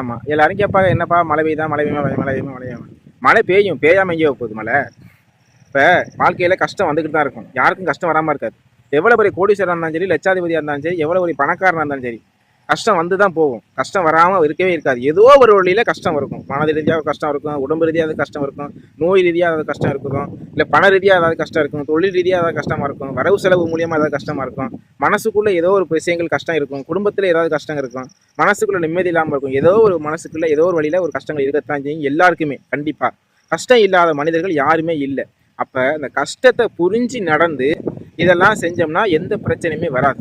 ஆமாம் எல்லாரும் கேட்பாங்க என்னப்பா மழை பெய்யுதா? மழை பெய்யுமா? மழை பெய்யுமா? மழை பெய்யுமா? மழை பெய்யும் பெய்யாம எங்கேயோ போகுது மழை. இப்போ வாழ்க்கையில் கஷ்டம் வந்துக்கிட்டு தான் இருக்கும். யாருக்கும் கஷ்டம் வராமல் இருக்காது. எவ்வளோ பெரிய கோடீஸ்வரராக இருந்தாலும் சரி லட்சாதிபதியாக இருந்தாலும் சரி எவ்வளோ பெரிய பணக்காரனாக இருந்தாலும் சரி கஷ்டம் வந்து தான் போகும். கஷ்டம் வராமல் இருக்கவே இருக்காது. ஏதோ ஒரு வழியில் கஷ்டம் இருக்கும். மனது ரீதியாக கஷ்டம் இருக்கும் உடம்பு ரீதியாக கஷ்டம் இருக்கும் நோய் ரீதியாக ஏதாவது கஷ்டம் இருக்கும் இல்லை பண ரீதியாக ஏதாவது கஷ்டம் இருக்கும் தொழில் ரீதியாக ஏதாவது கஷ்டமாக இருக்கும் வரவு செலவு மூலியமாக ஏதாவது கஷ்டமாக இருக்கும். மனசுக்குள்ளே ஏதோ ஒரு விஷயங்கள் கஷ்டம் இருக்கும். குடும்பத்தில் ஏதாவது கஷ்டம் இருக்கும். மனசுக்குள்ள நிம்மதி இல்லாமல் இருக்கும். ஏதோ ஒரு மனசுக்குள்ளே ஏதோ ஒரு வழியில் ஒரு கஷ்டங்கள் இருக்கத்தான் செய்யும். எல்லாருக்குமே கண்டிப்பாக கஷ்டம் இல்லாத மனிதர்கள் யாருமே இல்லை. அப்போ இந்த கஷ்டத்தை புரிஞ்சு நடந்து இதெல்லாம் செஞ்சோம்னா எந்த பிரச்சனையுமே வராது.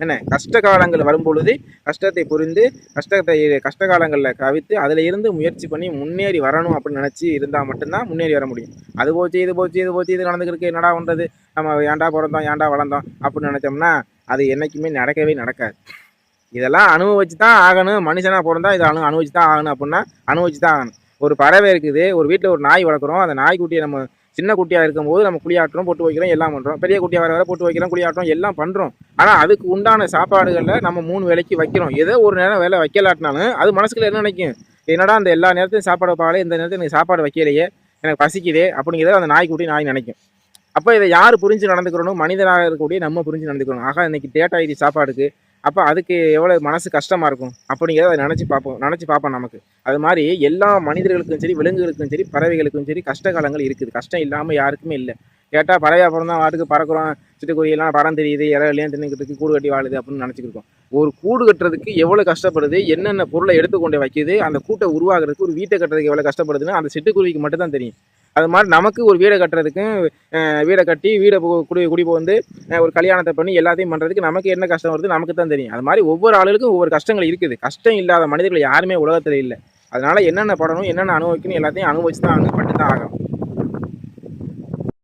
என்ன? கஷ்ட காலங்கள் வரும்பொழுது கஷ்டத்தை புரிந்து கஷ்டத்தை கஷ்ட காலங்களில் கவித்து அதில் இருந்து முயற்சி பண்ணி முன்னேறி வரணும் அப்படின்னு நினச்சி இருந்தால் மட்டும்தான் முன்னேறி வர முடியும். அது போச்சு இது போச்சு இது போச்சு இது நடந்துக்கிருக்கு என்னடா பண்ணுறது நம்ம ஏன்டா பிறந்தோம் ஏன்டா வளர்ந்தோம் அப்படின்னு நினச்சோம்னா அது என்றைக்குமே நடக்கவே நடக்காது. இதெல்லாம் அனுபவிச்சு தான் ஆகணும். மனுஷனாக பிறந்தா இதை அனு அனுபவிச்சு தான் ஆகணும் அப்படின்னா அனுபவிச்சு தான் ஆகணும். ஒரு பறவை இருக்குது ஒரு வீட்டில் ஒரு நாய் வளர்க்குறோம். அந்த நாய்க்குட்டியை நம்ம சின்ன குட்டியாக இருக்கும்போது நம்ம குளியாட்டுறோம் போட்டு வைக்கிறோம் எல்லாம் பண்ணுறோம் பெரிய குட்டியாக வர வர போட்டு வைக்கிறோம் குளியாட்டுறோம் எல்லாம் பண்ணுறோம் ஆனால் அதுக்கு உண்டான சாப்பாடுகளில் நம்ம மூணு வேலைக்கு வைக்கிறோம். ஏதோ ஒரு நேரம் வேலை வைக்கலாட்டினாலும் அது மனசுக்குள்ள என்ன நினைக்கும்? என்னடா அந்த எல்லா நேரத்தையும் சாப்பாடு வைப்பாலே இந்த நேரத்தில் எனக்கு சாப்பாடு வைக்கலையே எனக்கு பசிக்குதே அப்படிங்கிறத அந்த நாய்க்குட்டி நாய் நினைக்கும். அப்போ இதை யார் புரிஞ்சு நடந்துக்கிறோம் மனிதனாக இருக்கக்கூடிய நம்ம புரிஞ்சு நடந்துக்கிறோம். ஆக இன்றைக்கி டேட்டா ஆகிடுச்சு சாப்பாடுக்கு. அப்போ அதுக்கு எவ்வளோ மனசு கஷ்டமாக இருக்கும்? அப்படிங்கிறத அதை நினச்சி பார்ப்போம். நினச்சி பார்ப்போம் நமக்கு. அது மாதிரி எல்லா மனிதர்களுக்கும் சரி விலங்குகளுக்கும் சரி பறவைகளுக்கும் சரி கஷ்ட காலங்கள் இருக்குது. கஷ்டம் இல்லாமல் யாருக்குமே இல்லை. கேட்டால் பறவை அப்புறம் தான் வாட்டுக்கு பறக்கிறோம். சிட்டுக்குருவியெல்லாம் படம் தெரியுது இறையிலையும் தின்னுக்கிட்டு கூடு கட்டி வாழுது அப்படின்னு நினச்சிக்கிட்டு ஒரு கூடு கட்டுறதுக்கு எவ்வளோ கஷ்டப்படுது என்னென்ன பொருளை எடுத்துக்கொண்டு வைக்கிது அந்த கூட்டை உருவாகிறதுக்கு ஒரு வீட்டை கட்டுறதுக்கு எவ்வளோ கஷ்டப்படுதுன்னு அந்த சிட்டுக்குருவிக்கு மட்டும் தான் தெரியும். அது மாதிரி நமக்கு ஒரு வீடை கட்டுறதுக்கும் வீடை கட்டி வீடை குடி குடி வந்து ஒரு கல்யாணத்தை பண்ணி எல்லாத்தையும் பண்ணுறதுக்கு நமக்கு என்ன கஷ்டம் வருது நமக்கு தான் தெரியும். அது மாதிரி ஒவ்வொரு ஆளுகளுக்கும் ஒவ்வொரு கஷ்டங்கள் இருக்குது. கஷ்டம் இல்லாத மனிதர்கள் யாருமே உலகத்தில் இல்லை. அதனால் என்னென்ன படணும் என்னென்ன அனுபவிக்கணும் எல்லாத்தையும் அனுபவிச்சு தான் அனுபவிச்சு தான் ஆகும்